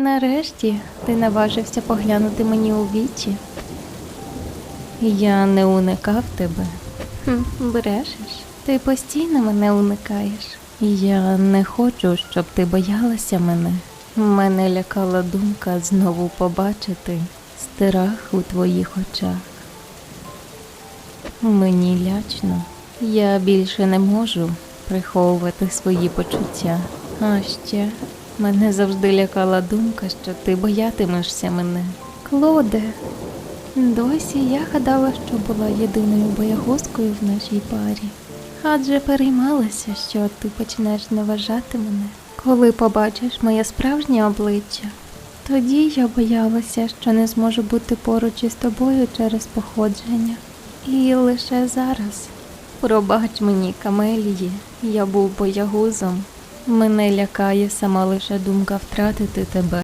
Нарешті ти наважився поглянути мені у вічі. Я не уникав тебе. Хм, брешеш. Ти постійно мене уникаєш. Я не хочу, щоб ти боялася мене. Мене лякала думка знову побачити страх у твоїх очах. Мені лячно. Я більше не можу приховувати свої почуття. А ще мене завжди лякала думка, що ти боятимешся мене. Клоде, досі я гадала, що була єдиною боягузкою в нашій парі. Адже переймалася, що ти почнеш не вважати мене, коли побачиш моє справжнє обличчя. Тоді я боялася, що не зможу бути поруч із тобою через походження. І лише зараз. Пробач мені, Камелії, я був боягузом. Мене лякає сама лише думка втратити тебе.